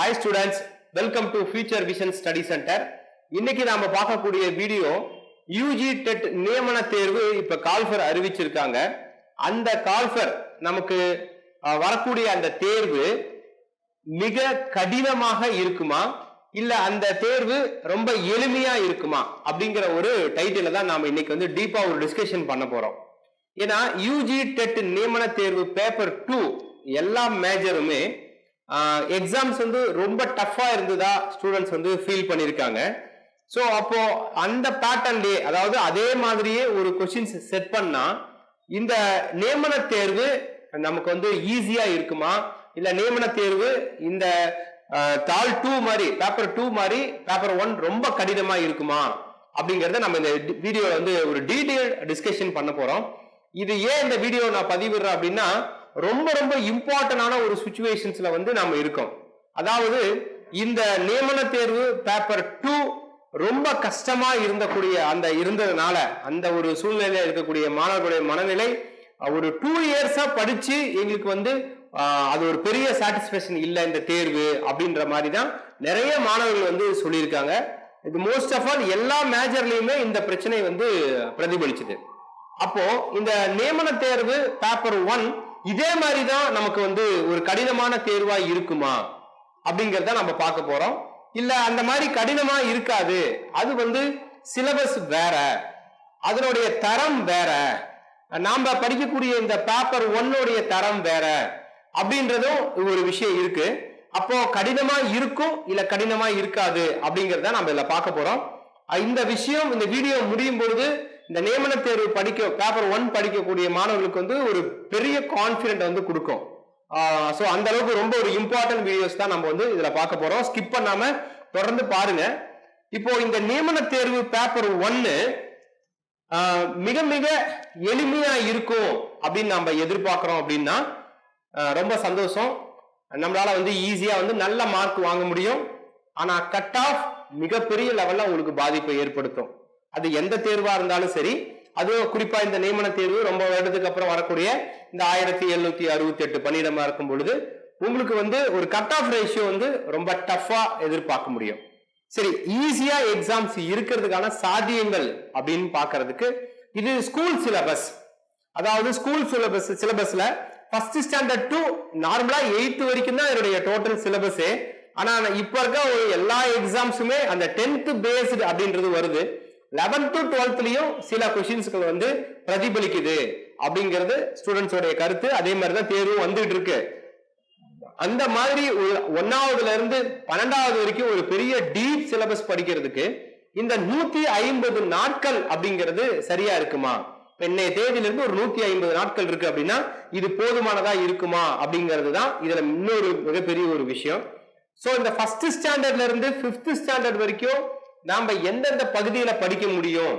Hi students welcome to future vision study centre இன்னைக்கு நாம பார்க்கக்கூடிய வீடியோ யூஜி டெட் நியமன தேர்வு இப்ப கால்ஃபர் அறிவிச்சிருக்காங்க. அந்த கால்ஃபர் நமக்கு வரக்கூடிய அந்த தேர்வு மிக கடினமாக இருக்குமா? இல்ல அந்த தேர்வு ரொம்ப எளிமையா இருக்குமா? அப்படிங்கிற ஒரு டைட்டில தான் நாம இன்னைக்கு வந்து டீப்பா ஒரு டிஸ்கஷன் பண்ண போறோம். ஏன்னா யூஜி டெட் நியமன தேர்வு பேப்பர் டூ எல்லா மேஜருமே எக்ஸாம்ஸ் வந்து ரொம்ப டஃப்பாக இருந்ததா ஸ்டூடெண்ட்ஸ் வந்து ஃபீல் பண்ணியிருக்காங்க ஸோ அப்போ அந்த பேட்டர்ன்லயே அதாவது அதே மாதிரியே ஒரு கொஷின்ஸ் செட் பண்ணா இந்த நியமன தேர்வு நமக்கு வந்து ஈஸியா இருக்குமா? இல்ல நியமன தேர்வு இந்த தாள் டூ மாதிரி பேப்பர் டூ மாதிரி பேப்பர் ஒன் ரொம்ப கடினமா இருக்குமா? அப்படிங்கறத நம்ம இந்த வீடியோல வந்து ஒரு டீடைல் டிஸ்கஷன் பண்ண போறோம். இது ஏன் இந்த வீடியோ நான் பதிவிடுறேன் அப்படின்னா ரொம்ப ரொம்ப இம்பார்ட்டன்டான ஒரு சுச்சுவேஷன்ஸ்ல வந்து நம்ம இருக்கோம். அதாவது இந்த நியமன தேர்வு பேப்பர் டூ ரொம்ப கஷ்டமா இருந்தக்கூடிய அந்த இருந்ததுனால அந்த ஒரு சூழ்நிலையில இருக்கக்கூடிய மாணவர்களுடைய மனநிலை ஒரு டூ இயர்ஸா படிச்சு எங்களுக்கு வந்து அது ஒரு பெரிய சாட்டிஸ்பேக்ஷன் இல்லை இந்த தேர்வு அப்படின்ற மாதிரி தான் நிறைய மாணவர்கள் வந்து சொல்லியிருக்காங்க. இது மோஸ்ட் ஆஃப் ஆல் எல்லா மேஜர்லயுமே இந்த பிரச்சனை வந்து பிரதிபலிச்சுது. அப்போ இந்த நியமன தேர்வு பேப்பர் ஒன் இதே மாதிரி தான் நமக்கு வந்து ஒரு கடினமான தேர்வா இருக்குமா அப்படிங்கிறத நம்ம பார்க்க போறோம். இல்ல அந்த மாதிரி கடினமா இருக்காது. அது வந்து சிலபஸ் வேற. அதனுடைய தரம் வேற. நாம படிக்கக்கூடிய இந்த பேப்பர் ஒன்னுடைய தரம் வேற அப்படின்றதும் ஒரு விஷயம் இருக்கு. அப்போ கடினமா இருக்கும் இல்ல கடினமா இருக்காது அப்படிங்கிறத நம்ம இதுல பார்க்க போறோம். இந்த விஷயம் இந்த வீடியோ முடியும் பொழுது இந்த நியமன தேர்வு படிக்க பேப்பர் ஒன் படிக்கக்கூடிய மாணவர்களுக்கு வந்து ஒரு பெரிய கான்ஃபிடென்ட் வந்து கொடுக்கும். ஸோ அந்த அளவுக்கு ரொம்ப ஒரு இம்பார்ட்டன்ட் வீடியோஸ் தான் நம்ம வந்து இதில் பார்க்க போறோம். ஸ்கிப் பண்ணாம தொடர்ந்து பாருங்க. இப்போ இந்த நியமன தேர்வு பேப்பர் ஒன்னு மிக மிக எளிமையா இருக்கும் அப்படின்னு நம்ம எதிர்பார்க்கிறோம் அப்படின்னா ரொம்ப சந்தோஷம். நம்மளால வந்து ஈஸியா வந்து நல்ல மார்க் வாங்க முடியும். ஆனா கட் ஆஃப் மிகப்பெரிய லெவல்ல உங்களுக்கு பாதிப்பை ஏற்படுத்தும். அது எந்த தேர்வா இருந்தாலும் சரி அதுவும் குறிப்பா இந்த நியமன தேர்வு ரொம்ப வருடத்துக்கு அப்புறம் வரக்கூடிய இந்த ஆயிரத்தி எழுநூத்தி அறுபத்தி எட்டு பணியிடமா இருக்கும் பொழுது உங்களுக்கு வந்து ஒரு கட் ஆஃப் ரேஷியோ வந்து ரொம்ப டஃபா எதிர்பார்க்க முடியும். சரி ஈஸியா எக்ஸாம்ஸ் இருக்கிறதுக்கான சாத்தியங்கள் அப்படின்னு பாக்குறதுக்கு இது ஸ்கூல் சிலபஸ் அதாவது ஸ்கூல் சிலபஸ் சிலபஸ்ல ஃபர்ஸ்ட் ஸ்டாண்டர்ட் டு நார்மலா எயித்து வரைக்கும் தான் என்னுடைய டோட்டல் சிலபஸே ஆனா இப்ப இருக்க ஒரு எல்லா எக்ஸாம்ஸுமே அந்த டென்த் பேஸ்டு அப்படின்றது வருது. லெவன்த்து டுவெல்த்லயும் சில கொஷின்ஸ்கள் வந்து பிரதிபலிக்குது அப்படிங்கிறது ஸ்டூடெண்ட்ஸோடைய கருத்து. அதே மாதிரி தான் தேர்வும் வந்துட்டு இருக்கு. அந்த மாதிரி ஒரு ஒன்னாவதுல இருந்து பன்னெண்டாவது வரைக்கும் ஒரு பெரிய டீப் சிலபஸ் படிக்கிறதுக்கு இந்த நூத்தி ஐம்பது நாட்கள் அப்படிங்கிறது சரியா இருக்குமா? இப்ப இன்னைய தேதியிலிருந்து ஒரு நூத்தி ஐம்பது நாட்கள் இருக்கு அப்படின்னா இது போதுமானதா இருக்குமா? அப்படிங்கிறது தான் இதுல இன்னொரு மிகப்பெரிய ஒரு விஷயம். ஸோ இந்த ஃபர்ஸ்ட் ஸ்டாண்டர்ட்ல இருந்து ஃபிஃப்த் ஸ்டாண்டர்ட் வரைக்கும் நாம எந்தெந்த பகுதியில படிக்க முடியும்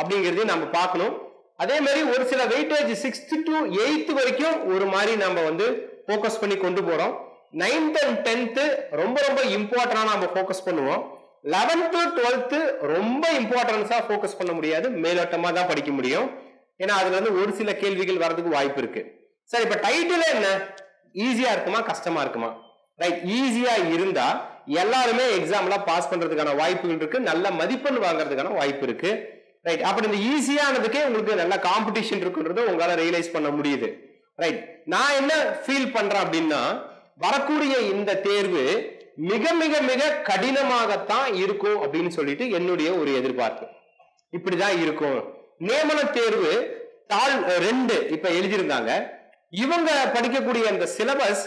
அப்படிங்கிறதையும் நம்ம பார்க்கணும். அதே மாதிரி ஒரு சில வெயிட்டேஜ் சிக்ஸ்த் டு எயித்து வரைக்கும் ஒரு மாதிரி நம்ம வந்து ஃபோக்கஸ் பண்ணி கொண்டு போகிறோம் நைன்த் அண்ட் டென்த்து ரொம்ப ரொம்ப இம்பார்ட்டண்டாக நம்ம ஃபோக்கஸ் பண்ணுவோம். லெவன்த்து டுவெல்த்து ரொம்ப இம்பார்ட்டன்ஸாக ஃபோக்கஸ் பண்ண முடியாது. மேலோட்டமாக தான் படிக்க முடியும். ஏன்னா அதுல இருந்து ஒரு சில கேள்விகள் வர்றதுக்கு வாய்ப்பு இருக்கு. சரி இப்போ டைட்டில் என்ன? ஈஸியாக இருக்குமா? கஷ்டமா இருக்குமா? ரைட் ஈஸியாக இருந்தால் எல்லாருமே எக்ஸாம்ல பாஸ் பண்றதுக்கான வாய்ப்புகள் இருக்கு. நல்ல மதிப்பெண் வாங்குறதுக்கான வாய்ப்பு இருக்கு. ரைட் அப்படி இந்த ஈஸியானதுக்கே உங்களுக்கு நல்ல காம்படிஷன் இருக்குன்றது உங்களால ரியலைஸ் பண்ண முடியுது. ரைட் நான் என்ன ஃபீல் பண்றேன் அப்படின்னா வரக்கூடிய இந்த தேர்வு மிக மிக மிக கடினமாகத்தான் இருக்கும் அப்படின்னு சொல்லிட்டு என்னுடைய ஒரு எதிர்பார்ப்பு. இப்படிதான் இருக்கும். நியமன தேர்வு தாள் ரெண்டு இப்ப எழுதியிருந்தாங்க. இவங்க படிக்கக்கூடிய அந்த சிலபஸ்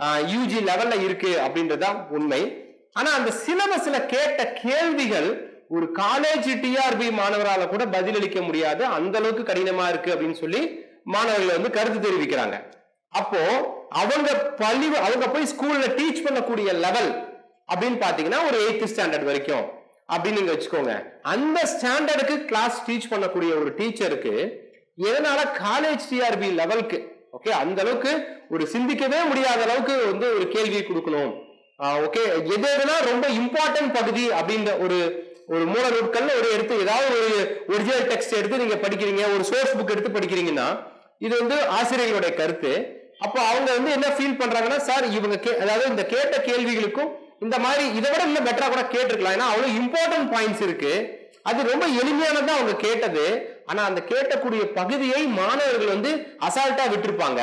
யூஜி லெவல்ல இருக்கு அப்படின்றதுதான் உண்மை. ஆனா அந்த சிலபஸ்ல கேட்ட கேள்விகள் ஒரு காலேஜ் டிஆர்பி மாணவரால கூட பதிலளிக்க முடியாது. அந்த அளவுக்கு கடினமா இருக்கு அப்படின்னு சொல்லி மாணவர்கள் வந்து கருத்து தெரிவிக்கிறாங்க. அப்போ அவங்க பள்ளி அவங்க போய் ஸ்கூல்ல டீச் பண்ணக்கூடிய லெவல் அப்படின்னு பாத்தீங்கன்னா ஒரு எயித்து ஸ்டாண்டர்ட் வரைக்கும் அப்படின்னு நீங்க வச்சுக்கோங்க. அந்த ஸ்டாண்டர்டுக்கு கிளாஸ் டீச் பண்ணக்கூடிய ஒரு டீச்சருக்கு எதனால காலேஜ் டிஆர்பி லெவலுக்கு ஓகே அந்த அளவுக்கு ஒரு சிந்திக்கவே முடியாத அளவுக்கு வந்து ஒரு கேள்வி கொடுக்கணும். ஓகே எது எதுனா ரொம்ப இம்பார்ட்டன்ட் பகுதி அப்படின்ற ஒரு ஒரு மூல நூட்கள்ல ஒரு எடுத்து ஏதாவது ஒரு ஒரிஜினல் டெக்ஸ்ட் எடுத்து நீங்க படிக்கிறீங்க ஒரு சோர்ஸ் புக் எடுத்து படிக்கிறீங்கன்னா இது வந்து ஆசிரியர்களுடைய கருத்து. அப்போ அவங்க வந்து என்ன ஃபீல் பண்றாங்கன்னா சார் இவங்க கே- அதாவது இந்த கேட்ட கேள்விகளுக்கும் இந்த மாதிரி இதை விட இன்னும் பெட்டரா கூட கேட்டிருக்கலாம். ஏன்னா அவ்வளவு இம்பார்ட்டன்ட் பாயிண்ட்ஸ் இருக்கு. அது ரொம்ப எளிமையானதான் அவங்க கேட்டது. ஆனா அந்த கேட்டக்கூடிய பகுதியை மாணவர்கள் வந்து அசால்ட்டா விட்டிருப்பாங்க.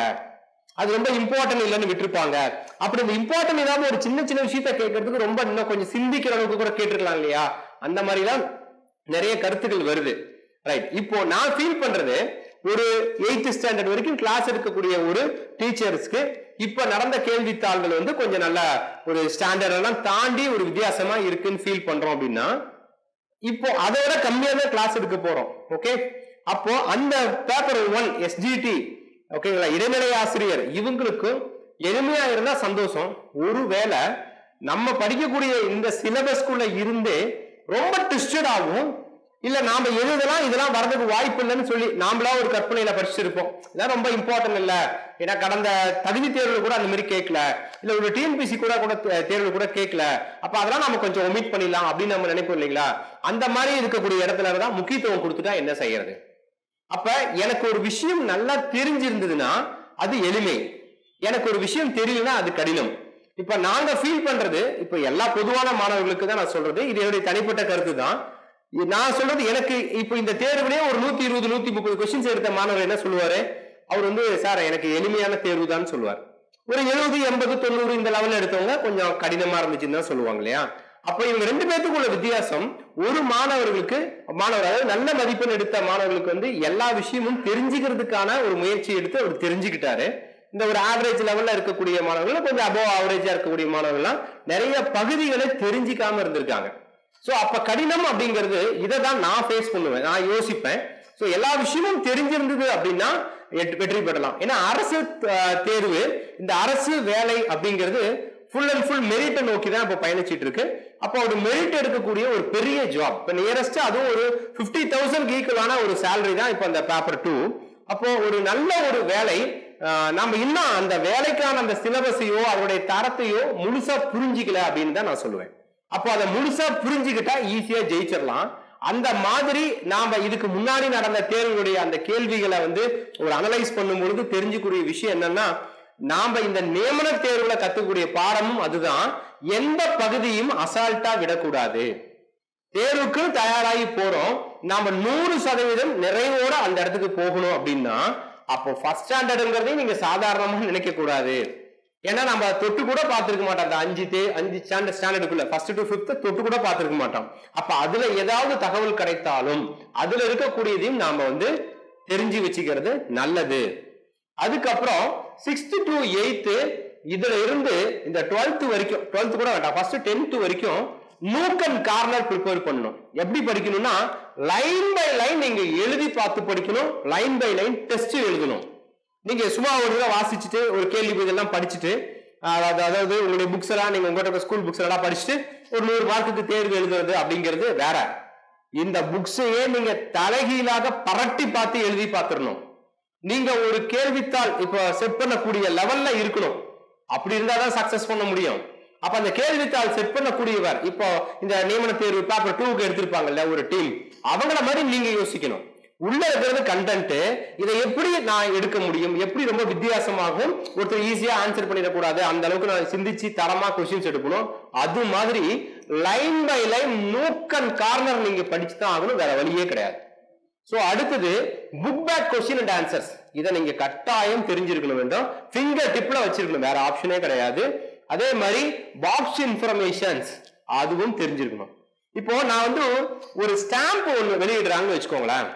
அது ரொம்ப இம்பார்ட்டன்ட் இல்லைன்னு விட்டுருப்பாங்க. அப்படி இந்த இம்பார்ட்டன்ட் ஏதாவது ஒரு சின்ன சின்ன விஷயத்த கேட்கறதுக்கு ரொம்ப இன்னும் கொஞ்சம் சிந்திக்கிற அளவுக்கு கூட கேட்டிருக்கலாம் இல்லையா? அந்த மாதிரிலாம் நிறைய கருத்துக்கள் வருது. ரைட் இப்போ நான் ஃபீல் பண்றது ஒரு எயித்து ஸ்டாண்டர்ட் வரைக்கும் கிளாஸ் எடுக்கக்கூடிய ஒரு டீச்சர்ஸ்க்கு இப்ப நடந்த கேள்வித்தாள்கள் வந்து கொஞ்சம் நல்ல ஒரு ஸ்டாண்டர்ட் எல்லாம் தாண்டி ஒரு வித்தியாசமா இருக்குன்னு ஃபீல் பண்றோம் அப்படின்னா இப்போ அதை விட கம்மியா தான் கிளாஸ் எடுக்க போறோம். ஓகே அப்போ அந்த பேப்பர் ஒன் எஸ்ஜிடி ஓகேங்களா இடைநிலை ஆசிரியர். இவங்களுக்கு எளிமையா இருந்தா சந்தோஷம். ஒருவேளை நம்ம படிக்கக்கூடிய இந்த சிலபஸ்குள்ள இருந்தே ரொம்ப ட்விஸ்டட் ஆகும் இல்ல நாம எழுதலாம் இதெல்லாம் வரதுக்கு வாய்ப்பு இல்லைன்னு சொல்லி நாமளா ஒரு கற்பனையில படிச்சிருப்போம். இதான் ரொம்ப இம்பார்ட்டன்ட் இல்ல. ஏன்னா கடந்த தகுதி தேர்வுல கூட அந்த மாதிரி கேட்கல. இல்ல ஒரு டிஎன்பிசி கூட கூட தேர்வு கூட கேட்கல. அப்ப அதெல்லாம் நம்ம கொஞ்சம் ஒமிட் பண்ணிடலாம் அப்படின்னு நம்ம நினைப்போம் இல்லைங்களா? அந்த மாதிரி இருக்கக்கூடிய இடத்துல தான் முக்கியத்துவம் கொடுத்துட்டா என்ன செய்யறது? அப்ப எனக்கு ஒரு விஷயம் நல்லா தெரிஞ்சிருந்ததுன்னா அது எளிமை. எனக்கு ஒரு விஷயம் தெரியலன்னா அது கடினம். இப்ப நாங்க ஃபீல் பண்றது இப்ப எல்லா பொதுவான மாணவர்களுக்கு தான் நான் சொல்றது. இது என்னுடைய தனிப்பட்ட கருத்து தான் நான் சொல்றது எனக்கு இப்போ இந்த தேர்வுலேயே ஒரு நூத்தி இருபது நூத்தி முப்பது கொஸ்டின்ஸ் எடுத்த மாணவர் என்ன சொல்லுவாரு? அவர் வந்து சார் எனக்கு எளிமையான தேர்வு தான் சொல்லுவார். ஒரு எழுபது எண்பது தொண்ணூறு இந்த லெவல்ல எடுத்தவங்க கொஞ்சம் கடினமா இருந்துச்சுன்னு தான் சொல்லுவாங்க இல்லையா? அப்ப இவங்க ரெண்டு பேத்துக்குள்ள வித்தியாசம். ஒரு மாணவர்களுக்கு மாணவர் அதாவது நல்ல மதிப்பெண் எடுத்த மாணவர்களுக்கு வந்து எல்லா விஷயமும் தெரிஞ்சுக்கிறதுக்கான ஒரு முயற்சி எடுத்து அவர் தெரிஞ்சுக்கிட்டாரு. இந்த ஒரு ஆவரேஜ் லெவல்ல இருக்கக்கூடிய மாணவர்கள் கொஞ்சம் அபோவ் ஆவரேஜா இருக்கக்கூடிய மாணவர்கள்லாம் நிறைய பகுதிகளை தெரிஞ்சிக்காம இருந்திருக்காங்க. ஸோ அப்ப கடினம் அப்படிங்கிறது இதை தான் நான் ஃபேஸ் பண்ணுவேன். நான் யோசிப்பேன். ஸோ எல்லா விஷயமும் தெரிஞ்சிருந்தது அப்படின்னா எட்- வெற்றி பெறலாம். ஏன்னா அரசு தேர்வு இந்த அரசு வேலை அப்படிங்கிறது ஃபுல் அண்ட் ஃபுல் மெரிட்டை நோக்கி தான் இப்போ பயணிச்சிட்டு இருக்கு. அப்போ ஒரு மெரிட் எடுக்கக்கூடிய ஒரு பெரிய ஜாப் இப்போ நியரஸ்ட் அதுவும் ஒரு ஃபிஃப்டி தௌசண்ட் ஈக்குவலான ஒரு சேலரி தான் இப்போ அந்த பேப்பர் டூ அப்போ ஒரு நல்ல ஒரு வேலை நம்ம இன்னும் அந்த வேலைக்கான அந்த சிலபஸையோ அதனுடைய தரத்தையோ முழுசா புரிஞ்சிக்கல அப்படின்னு தான் நான் சொல்லுவேன். அப்போ அதை முழுசா புரிஞ்சுக்கிட்டா ஈஸியா ஜெயிச்சிடலாம். அந்த மாதிரி நாம இதுக்கு முன்னாடி நடந்த தேர்வுடைய அந்த கேள்விகளை வந்து ஒரு அனலைஸ் பண்ணும் பொழுது தெரிஞ்சுக்கூடிய விஷயம் என்னன்னா நாம இந்த நியமன தேர்வுல கத்துக்கூடிய பாடமும் அதுதான். எந்த பகுதியும் அசால்ட்டா விடக்கூடாது. தேர்வுக்கு தயாராகி போறோம். நாம நூறு சதவீதம் நிறைவோட அந்த இடத்துக்கு போகணும் அப்படின்னா அப்போ ஃபர்ஸ்ட் ஸ்டாண்டர்டுங்கிறதையும் நீங்க சாதாரணமா நினைக்க கூடாது ஏன்னா நம்ம தொட்டு கூட பார்த்துருக்க மாட்டோம். அந்த அஞ்சு தே அஞ்சு ஸ்டாண்டர்ட் ஸ்டாண்டர்டுக்குள்ள ஃபர்ஸ்ட் டு ஃபிஃப்த் தொட்டு கூட பார்த்துருக்க மாட்டோம். அப்ப அதுல ஏதாவது தகவல் கிடைத்தாலும் அதுல இருக்கக்கூடியதையும் நாம வந்து தெரிஞ்சு வச்சுக்கிறது நல்லது. அதுக்கப்புறம் சிக்ஸ்த் டு எயித்து இதுல இருந்து இந்த டுவெல்த் வரைக்கும் டுவெல்த் கூட வேண்டாம். ஃபர்ஸ்ட் டென்த் வரைக்கும் நூக் அண்ட் கார்னர் ப்ரிப்பேர் பண்ணணும். எப்படி படிக்கணும்னா லைன் பை லைன் நீங்க எழுதி பார்த்து படிக்கணும் லைன் பை லைன் டெஸ்ட் எழுதணும். நீங்க சும்மா ஒரு தடவை வாசிச்சுட்டு ஒரு கேள்வி இதெல்லாம் படிச்சுட்டு அதாவது அதாவது உங்களுடைய புக்ஸ் எல்லாம் நீங்க உங்கள்கிட்ட ஸ்கூல் புக்ஸ் எல்லாம் படிச்சுட்டு ஒரு நூறு மார்க்குக்கு தேர்வு எழுதுறது அப்படிங்கிறது வேற. இந்த புக்ஸையே நீங்க தலைகீழாக பரட்டி பார்த்து எழுதி பார்த்துடணும். நீங்க ஒரு கேள்வித்தாள் இப்போ செட் பண்ணக்கூடிய லெவல்ல இருக்கணும். அப்படி இருந்தாதான் சக்சஸ் பண்ண முடியும். அப்ப அந்த கேள்வித்தாள் செட் பண்ணக்கூடியவர் இப்போ இந்த நியமன தேர்வு பேப்பர் டூக்கு எடுத்திருப்பாங்கல்ல ஒரு டீம் அவங்கள மாதிரி நீங்க யோசிக்கணும். உள்ள இருக்கிறது கண்டென்ட் இதை எப்படி நான் எடுக்க முடியும்? எப்படி ரொம்ப வித்தியாசமாகவும் ஒருத்தர் ஈஸியா ஆன்சர் பண்ணிடக்கூடாது? அந்த அளவுக்கு நான் சிந்திச்சு தரமா கொஸ்டின்ஸ் எடுக்கணும். அது மாதிரி line by line nook and corner நீங்க படிச்சு தான் ஆகணும். வேற வழியே கிடையாது. ஸோ அடுத்தது book back question and answers இதை நீங்க கட்டாயம் தெரிஞ்சிருக்கணும் வேண்டும் ஃபிங்கர் டிப்ல வச்சிருக்கணும். வேற ஆப்ஷனே கிடையாது. அதே மாதிரி பாக்ஸ் இன்ஃபர்மேஷன்ஸ் அதுவும் தெரிஞ்சிருக்கணும். இப்போ நான் வந்து ஒரு ஸ்டாம்ப் ஒன்று வெளியிடுறாங்கன்னு வச்சுக்கோங்களேன்.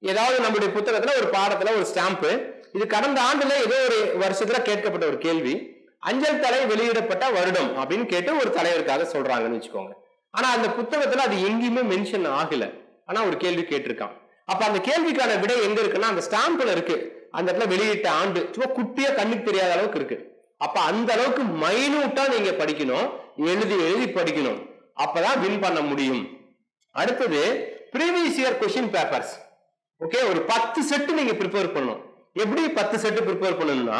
ஏதாவது நம்மளுடைய புத்தகத்துல ஒரு பாடத்துல ஒரு ஸ்டாம்ப் இது கடந்த ஆண்டுல ஏதோ ஒரு வருஷத்துல கேட்கப்பட்ட ஒரு கேள்வி. அஞ்சல் தலை வெளியிடப்பட்ட வருடம் அப்படின்னு கேட்டு ஒரு தலைவருக்காக சொல்றாங்கன்னு வச்சுக்கோங்க. ஆனா அந்த புத்தகத்துல அது எங்கேயுமே மென்ஷன் ஆகல. ஆனா ஒரு கேள்வி கேட்டிருக்கான். அப்ப அந்த கேள்விக்கான விடை எங்க இருக்குன்னா அந்த ஸ்டாம்ப்ல இருக்கு. அந்த இடத்துல வெளியிட்ட ஆண்டு. சும்மா குட்டியா கண்ணுக்கு தெரியாத அளவுக்கு இருக்கு. அப்ப அந்த அளவுக்கு மைனூட்டா நீங்க படிக்கணும். எழுதி எழுதி படிக்கணும். அப்பதான் வின் பண்ண முடியும். அடுத்தது previous year question papers okay ஒரு பத்து செட்டு நீங்க ப்ரிப்பேர் பண்ணணும். எப்படி பத்து செட்டு ப்ரிப்பேர் பண்ணணும்னா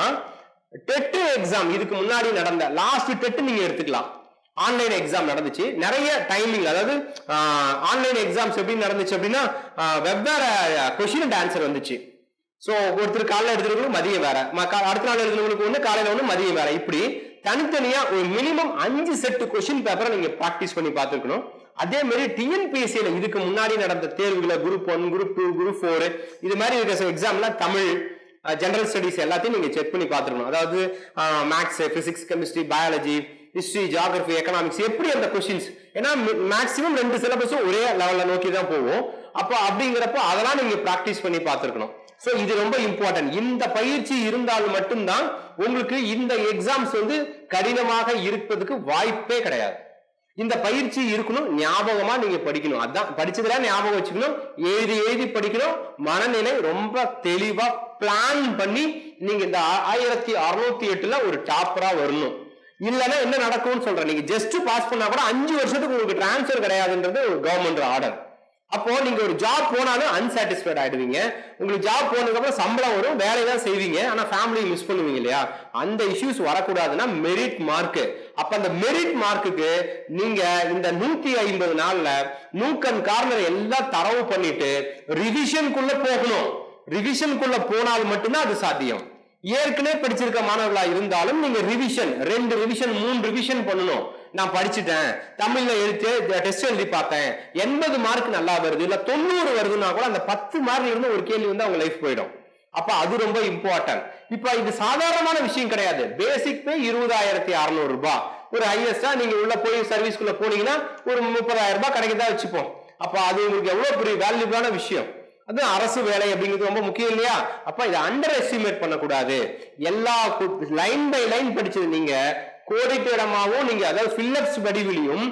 டெட்டு எக்ஸாம் இதுக்கு முன்னாடி நடந்த லாஸ்ட் டெட்டு நீங்க எடுத்துக்கலாம். ஆன்லைன் எக்ஸாம் நடந்துச்சு. நிறைய டைமிங் அதாவது ஆன்லைன் எக்ஸாம்ஸ் எப்படி நடந்துச்சு அப்படின்னா வெவ்வேறு கொஸ்டின் அண்ட் ஆன்சர் வந்துச்சு. சோ ஒருத்தர் காலைல எடுத்துறவங்களுக்கு மதியம் வேற. ம- அடுத்த நாள் எழுதுறவங்களுக்கு ஒண்ணு காலையில ஒண்ணு மதியம் வேற. இப்படி தனித்தனியா ஒரு மினிமம் அஞ்சு செட் கொஸ்டின் பேப்பரை நீங்க ப்ராக்டிஸ் பண்ணி பார்த்துருக்கணும். அதே மாதிரி டிஎன்பிஎஸ்சியில் இதுக்கு முன்னாடி நடந்த தேர்வுகளை group one group two group four இது மாதிரி இருக்கிற எக்ஸாம்லாம் தமிழ் ஜென்ரல் ஸ்டடிஸ் எல்லாத்தையும் நீங்கள் செக் பண்ணி பார்த்துருக்கணும். அதாவது maths physics chemistry biology history geography economics எப்படி அந்த கொஸ்டின்ஸ் ஏன்னா மேக்ஸிமம் ரெண்டு சிலபஸும் ஒரே லெவலில் நோக்கி தான் போகும். அப்போ அப்படிங்கிறப்போ அதெல்லாம் நீங்கள் ப்ராக்டிஸ் பண்ணி பார்த்துருக்கணும். ஸோ இது ரொம்ப இம்பார்ட்டன்ட் இந்த பயிற்சி இருந்தால் மட்டும்தான் உங்களுக்கு இந்த எக்ஸாம்ஸ் வந்து கடினமாக இருப்பதுக்கு வாய்ப்பே கிடையாது. இந்த பயிற்சி இருக்கணும் ஞாபகமா நீங்க படிக்கணும். அதான் படிச்சதுல ஞாபகம் வச்சுக்கணும். எழுதி எழுதி படிக்கணும். மனநிலை ரொம்ப தெளிவா பிளான் பண்ணி நீங்க இந்த ஆயிரத்தி அறுநூத்தி எட்டுல ஒரு டாப்பரா வரணும். இல்லைன்னா என்ன நடக்கும்னு சொல்றேன். நீங்க ஜஸ்ட் பாஸ் பண்ணா கூட அஞ்சு வருஷத்துக்கு உங்களுக்கு டிரான்ஸ்ஃபர் கிடையாதுன்றது ஒரு கவர்மெண்ட் ஆர்டர் அப்போ நீங்க ஒரு ஜாப் போனாலும் அன்சாட்டிஸ்ஃபைட் ஆயிடுவீங்க. உங்களுக்கு ஜாப் போனதுக்கு அப்புறம் சம்பளம் வரும் வேலையை தான் செய்வீங்க. ஆனா ஃபேமிலியை மிஸ் பண்ணுவீங்க இல்லையா? அந்த இஷ்யூஸ் வரக்கூடாதுன்னா மெரிட் மார்க் அப்ப அந்த மெரிட் மார்க்குக்கு நீங்க இந்த நூத்தி ஐம்பது நாள்ல நூக்கன் கார்னர் எல்லாம் தரவு பண்ணிட்டு ரிவிஷனுக்குள்ள போகணும். ரிவிஷனுக்குள்ள போனால் மட்டும்தான் அது சாத்தியம். ஏற்கனவே படிச்சிருக்க மாணவர்களா இருந்தாலும் நீங்க ரிவிஷன் ரெண்டு ரிவிஷன் மூணு ரிவிஷன் பண்ணணும். நான் படிச்சுட்டேன். தமிழ்ல எழுத்து டெஸ்ட் எழுதி பார்த்தேன். எண்பது மார்க் நல்லா வருது. இல்ல தொண்ணூறு வருதுன்னா கூட அந்த பத்து மார்க்ல இருந்து ஒரு கேள்வி வந்து அவங்க லைஃப் போயிடும். அப்ப அது ரொம்ப இம்பார்ட்டன்ட் இப்ப இது சாதாரணமான விஷயம் கிடையாது. பேசிக் பே இருபதாயிரத்தி அறுநூறு ரூபாய் ஒரு ஹையஸ்டா நீங்க உள்ள போய் சர்வீஸ்க்குள்ள போனீங்கன்னா ஒரு முப்பதாயிரம் ரூபாய் கிடைக்கதா வச்சுப்போம். அப்ப அது உங்களுக்கு எவ்வளவு பெரிய வேல்யூபிளான விஷயம். அது அரசு வேலை அப்படிங்கிறது ரொம்ப முக்கியம் இல்லையா? அப்ப இதை அண்டர் எஸ்டிமேட் பண்ணக்கூடாது. எல்லா லைன் பை லைன் படிச்சது நீங்க கோடிட்டடமாவும் நீங்க அதாவது ஃபில்லப்ஸ் வடிவிலையும்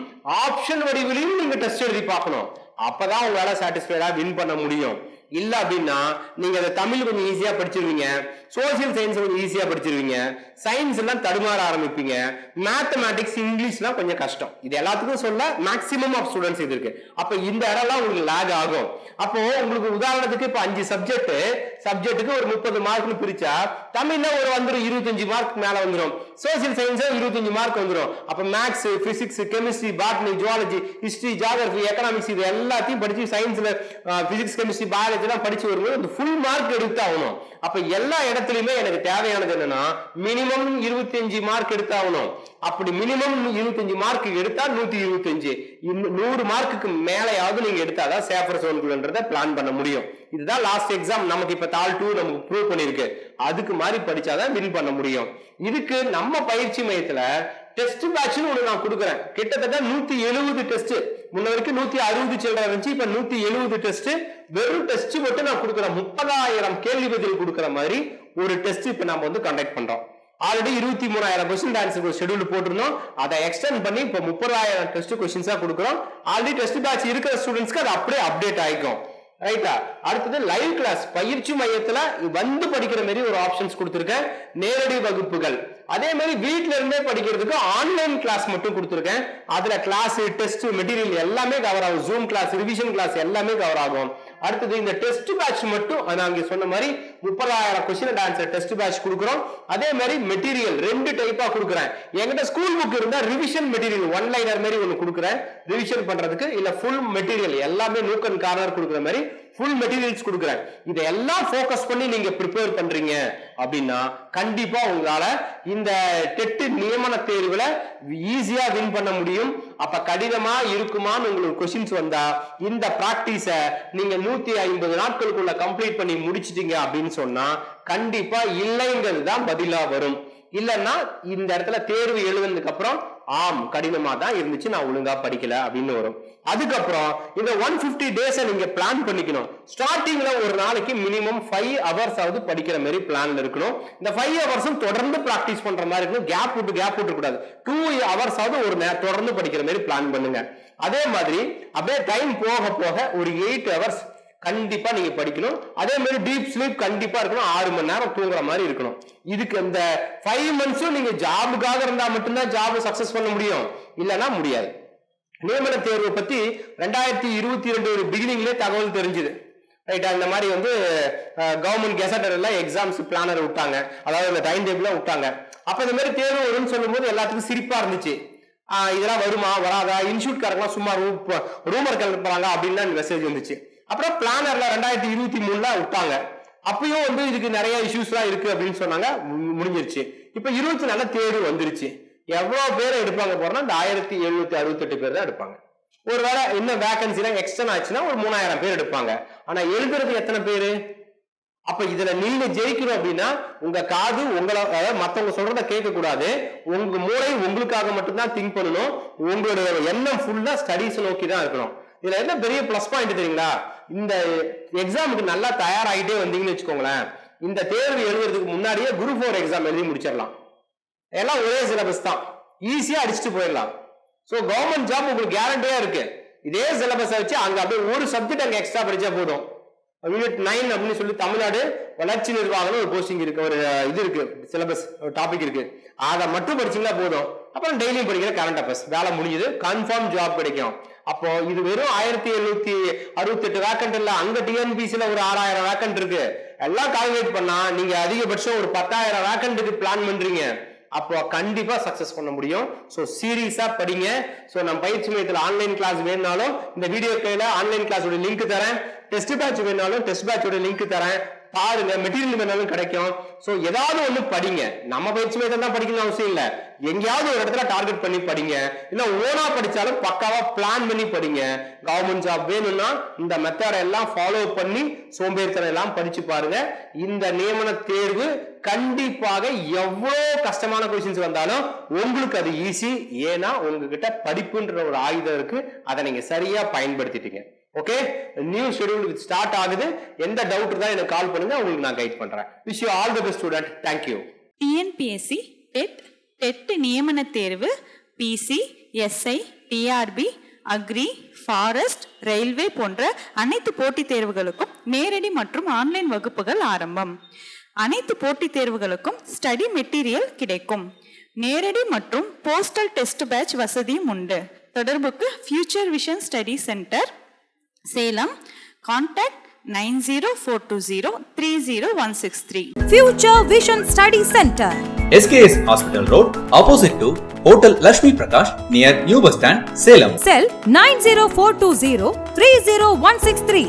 ஆப்ஷன் வடிவிலையும் நீங்க டெஸ்ட் எழுதி பார்க்கணும். அப்பதான் உங்களால சாட்டிஸ்ஃபைடா வின் பண்ண முடியும். இல்ல அப்படின்னா நீங்க அதை தமிழ் கொஞ்சம் ஈஸியா படிச்சிருவீங்க. சோசியல் சயின்ஸ் கொஞ்சம் ஈஸியா படிச்சிருவீங்க. சயின்ஸ் எல்லாம் தடுமாற ஆரம்பிப்பீங்க. மேத்தமேட்டிக்ஸ் இங்கிலீஷ்லாம் கொஞ்சம் கஷ்டம். இது எல்லாத்துக்கும் சொல்ல மேக்ஸிமம் ஆஃப் ஸ்டூடெண்ட்ஸ் இது இருக்கு. அப்ப இந்த இடம்லாம் உங்களுக்கு லேக் ஆகும். அப்போ உங்களுக்கு உதாரணத்துக்கு இப்ப அஞ்சு சப்ஜெக்ட் சப்ஜெக்ட்டுக்கு ஒரு முப்பது மார்க்னு பிரிச்சா தமிழ்ல ஒரு வந்துடும் இருபத்தஞ்சு மார்க் மேல வந்துடும் சோசியல் சயின்ஸே இருபத்தஞ்சு மார்க் வந்துடும் அப்போ maths physics chemistry botany zoology history geography economics இது எல்லாத்தையும் படிச்சு சயின்ஸ்ல பிசிக்ஸ் கெமிஸ்ட்ரி பயாலஜி எல்லாம் படிச்சு வரும்போது அந்த ஃபுல் மார்க் எடுத்து ஆகணும். அப்ப எல்லா இடத்துலயுமே எனக்கு தேவையானது என்னன்னா மினிமம் இருபத்தஞ்சு மார்க் எடுத்தாகணும் அப்படி மினிமம் இருபத்தஞ்சு மார்க் எடுத்தா நூத்தி இருபத்தஞ்சு. இன்னும் நூறு மார்க்குக்கு மேலையாவது நீங்க எடுத்தாதான் சேஃபர் சோன்குள்ளன்றத பிளான் பண்ண முடியும். இதுதான் லாஸ்ட் எக்ஸாம் நமக்கு இப்ப தால் டூ நமக்கு ப்ரூவ் பண்ணிருக்கு அதுக்கு மாதிரி படிச்சாதான் வின் பண்ண முடியும். இதுக்கு நம்ம பயிற்சி மையத்துல டெஸ்ட் பேட்ச்னு ஒன்று நான் கொடுக்குறேன். கிட்டத்தட்ட நூத்தி எழுபது டெஸ்ட் முன்ன வரைக்கும் நூத்தி அறுபது சில்லற இருந்துச்சு இப்ப நூத்தி எழுபது டெஸ்ட் வெறும் டெஸ்ட் மட்டும் நான் கொடுக்குறேன். முப்பதாயிரம் கேள்வி பதில் கொடுக்குற மாதிரி ஒரு டெஸ்ட் இப்ப நம்ம வந்து கண்டக்ட் பண்றோம். ஆல்ரெடி இருபத்தி மூணாயிரம் கொஸ்டின் ஆன்சர் ஷெடியூல் போட்டிருந்தோம். அதை எக்ஸ்டெண்ட் பண்ணி இப்போ முப்பதாயிரம் டெஸ்ட் கொஸ்டின்ஸா கொடுக்குறோம். ஆல்ரெடி டெஸ்ட் பேட்ச் இருக்கிற ஸ்டூடெண்ட்ஸ்க்கு அது அப்படியே அப்டேட் ஆகிக்கும் ரைட்டா அடுத்தது லைவ் கிளாஸ் பயிற்சி மையத்துல வந்து படிக்கிற மாதிரி ஒரு ஆப்ஷன்ஸ் கொடுத்துருக்கேன். நேரடி வகுப்புகள். அதே மாதிரி வீட்ல இருந்தே படிக்கிறதுக்கு ஆன்லைன் கிளாஸ் மட்டும் கொடுத்துருக்கேன். அதுல கிளாஸ் டெஸ்ட் மெட்டீரியல் எல்லாமே கவர் ஆகும். ஜூம் கிளாஸ் ரிவிஷன் கிளாஸ் எல்லாமே கவர் ஆகும். அடுத்தது இந்த டெஸ்ட் பேட்ச் மட்டும் நான் அங்கே சொன்ன மாதிரி முப்பதாயிரம் கொஸ்டின் ஆன்சர் டெஸ்ட் பேட்ச் கொடுக்குறோம். அதே மாதிரி மெட்டீரியல் ரெண்டு டைப்பா கொடுக்குறேன். என்கிட்ட ஸ்கூல் புக் இருந்தா ரிவிஷன் மெட்டீரியல் ஒன் லைனர் மாதிரி ஒன்னு கொடுக்குறேன். ரிவிஷன் பண்றதுக்கு இல்ல ஃபுல் மெட்டீரியல் எல்லாமே நூக்கன் கார்னர் கொடுக்குற மாதிரி ஃபுல் மெட்டீரியல்ஸ் கொடுக்குறேன். இதையெல்லாம் ஃபோக்கஸ் பண்ணி நீங்க ப்ரிப்பேர் பண்றீங்க அப்படின்னா கண்டிப்பா உங்களால இந்த டெட்டு நியமன தேர்வுல ஈஸியா வின் பண்ண முடியும். அப்ப கடினமா இருக்குமான்னு உங்களுக்கு கொஸ்டின்ஸ் வந்தா இந்த பிராக்டிஸ நீங்க நூத்தி ஐம்பது நாட்களுக்குள்ள கம்ப்ளீட் பண்ணி முடிச்சிட்டீங்க அப்படின்னு அப்படின்னு சொன்னா கண்டிப்பா இல்லைங்கிறது தான் பதிலா வரும். இல்லைன்னா இந்த இடத்துல தேர்வு எழுதுனதுக்கு அப்புறம் ஆம் கடினமா தான் இருந்துச்சு நான் ஒழுங்கா படிக்கல அப்படின்னு வரும். அதுக்கப்புறம் இந்த ஒன் பிப்டி டேஸை நீங்க பிளான் பண்ணிக்கணும். ஸ்டார்டிங்ல ஒரு நாளைக்கு மினிமம் ஃபைவ் ஹவர்ஸ் ஆகுது படிக்கிற மாதிரி பிளான்ல இருக்கணும். இந்த ஃபைவ் ஹவர்ஸும் தொடர்ந்து ப்ராக்டிஸ் பண்ற மாதிரி இருக்கணும். கேப் விட்டு கேப் விட்டு கூடாது டூ ஹவர்ஸ் ஆகுது ஒரு நே- தொடர்ந்து படிக்கிற மாதிரி பிளான் பண்ணுங்க. அதே மாதிரி அப்படியே டைம் போக போக ஒரு எயிட் ஹவர்ஸ் கண்டிப்பா நீங்க படிக்கணும். அதே மாதிரி டீப் ஸ்லீப் கண்டிப்பா இருக்கணும். ஆறு மணி நேரம் தூங்குற மாதிரி இருக்கணும். இதுக்கு இந்த ஃபைவ் மந்த்ஸும் நீங்க ஜாபுக்காக இருந்தா மட்டும்தான் ஜாப் சக்சஸ் பண்ண முடியும். இல்லைன்னா முடியாது. நியமன தேர்வு பத்தி ரெண்டாயிரத்தி இருபத்தி ரெண்டு ஒரு பிகினிங்லேயே தகவல் தெரிஞ்சுது. ரைட்டா இந்த மாதிரி வந்து கவர்மெண்ட் கெசட்டர் எல்லாம் எக்ஸாம்ஸ் பிளானர் விட்டாங்க. அதாவது இந்த டைம் டேபிள விட்டாங்க. அப்ப இந்த மாதிரி தேர்வு வரும்னு சொல்லும்போது எல்லாத்துக்கும் சிரிப்பா இருந்துச்சு. இதெல்லாம் வருமா? வராதா? இன்ஸ்டியூட் காரங்களாம் சும்மா ரூமர் கிளப்புறாங்க அப்படின்னு மெசேஜ் வந்துச்சு. அப்புறம் பிளானர்ல ரெண்டாயிரத்தி இருபத்தி மூணுல விட்டாங்க. அப்பயும் வந்து இதுக்கு நிறைய இஷ்யூஸ்லாம் இருக்கு அப்படின்னு சொன்னாங்க. முடிஞ்சிருச்சு. இப்ப இருபத்தி நாலு தேர்வு வந்துருச்சு. எவ்வளவு பேர் எடுப்பாங்க போறோம்னா இந்த ஆயிரத்தி எழுநூத்தி அறுபத்தெட்டு பேர் தான் எடுப்பாங்க. ஒருவேளை இன்னும் வேகன்சி எல்லாம் எக்ஸ்டன் ஆச்சுன்னா ஒரு மூணாயிரம் பேர் எடுப்பாங்க. ஆனா எழுதுறது எத்தனை பேரு? அப்ப இதுல நீங்க ஜெயிக்கணும் அப்படின்னா உங்க காது உங்களை அதாவது மத்தவங்க சொல்றத கேட்க கூடாது உங்க மூளை உங்களுக்காக மட்டும்தான் திங்க் பண்ணணும். உங்களோட எண்ணம் ஃபுல்லா ஸ்டடிஸ் நோக்கி தான் இருக்கணும். இதுல என்ன பெரிய ப்ளஸ் பாயிண்ட் தெரியுங்களா? இந்த எக்ஸாமுக்கு நல்லா தயாராகிட்டே வந்தீங்கன்னு வச்சுக்கோங்களேன் இந்த தேர்வு எழுதுறதுக்கு முன்னாடியே குரூப் ஃபோர் எக்ஸாம் எழுதி முடிச்சிடலாம். எல்லாம் ஒரே சிலபஸ் தான். ஈஸியாக அடிச்சுட்டு போயிடலாம். ஸோ கவர்மெண்ட் ஜாப் உங்களுக்கு கேரண்டியாக இருக்கு. இதே சிலபஸை வச்சு அங்கே அப்படியே ஒரு சப்ஜெக்ட் அங்கே எக்ஸ்ட்ரா படிச்சா போதும். யூனிட் நைன் அப்படின்னு சொல்லி தமிழ்நாடு வளர்ச்சி நிர்வாகம் ஒரு போஸ்டிங் இருக்கு. ஒரு இது இருக்கு. சிலபஸ் ஒரு டாபிக் இருக்கு. அதை மட்டும் படிச்சீங்கன்னா போதும். அப்புறம் டெய்லியும் படிக்கிற கரண்ட் அஃபேர்ஸ் வேலை முடிஞ்சது. கன்ஃபார்ம் ஜாப் கிடைக்கும். அப்போ இது வெறும் ஆயிரத்தி எழுநூத்தி அறுபத்தி எட்டு வேக்கண்ட் இல்ல. அங்க டிஎன்பிசில ஒரு ஆறாயிரம் வேக்கண்ட் இருக்கு. எல்லாம் கால்குலேட் பண்ணா நீங்க அதிகபட்சம் ஒரு பத்தாயிரம் வேக்கண்ட்டுக்கு பிளான் பண்றீங்க. அப்போ கண்டிப்பா சக்சஸ் பண்ண முடியும். ஸோ சீரியஸா படிங்க. ஸோ நம்ம பயிற்சி மையத்தில் ஆன்லைன் கிளாஸ் வேணுனாலும் இந்த வீடியோ கையில ஆன்லைன் கிளாஸோட லிங்க் தரேன். டெஸ்ட் பேட்ச் வேணாலும் டெஸ்ட் பேட்சோட லிங்க் தரேன். பாருங்க மெட்டீரியல் வேணாலும் கிடைக்கும். ஸோ ஏதாவது ஒன்று படிங்க. நம்ம பயிற்சி மையத்தில் தான் படிக்கணும்னு அவசியம் இல்லை. எங்கேயாவது ஒரு இடத்துல டார்கெட் பண்ணி படிங்க. இல்லை ஓனா படிச்சாலும் பக்காவா பிளான் பண்ணி படிங்க. கவர்மெண்ட் ஜாப் வேணும்னா இந்த மெத்தடை எல்லாம் ஃபாலோ பண்ணி சோம்பேறித்தனம் எல்லாம் படிச்சு பாருங்க. இந்த நியமன தேர்வு கண்டிப்பாக எவ்வளோ கஷ்டமான கொஸ்டின்ஸ் வந்தாலும் உங்களுக்கு அது ஈஸி ஏன்னா உங்ககிட்ட படிப்புன்ற ஒரு ஆயுதம் இருக்கு. அதை நீங்க சரியா பயன்படுத்திட்டீங்க. ஓகே நியூ ஷெடியூல் ஸ்டார்ட் ஆகுது. எந்த டவுட் இருந்தாலும் எனக்கு கால் பண்ணுங்க. உங்களுக்கு நான் கைட் பண்றேன். Wish you all the best student thank you TNPSC TET TET நியமன தேர்வு PC SI TRB agri forest railway போன்ற அனைத்து போட்டித் தேர்வுகளுக்கும் நேரடி மற்றும் ஆன்லைன் வகுப்புகள் ஆரம்பம். அனைத்து போட்டித் தேர்வுகளுக்கும் ஸ்டடி மெட்டீரியல் கிடைக்கும். நேரடி மற்றும் போஸ்டல் டெஸ்ட் பேட்ச் வசதியும் உண்டு. தொடர்புக்கு Future Vision Study Centre Salem contact nine zero four two zero three zero one six three Future Vision Study Center. SKS Hospital Road, opposite to Hotel Lakshmi Prakash, near New Bus Stand, Salem. Cell 90420 30163.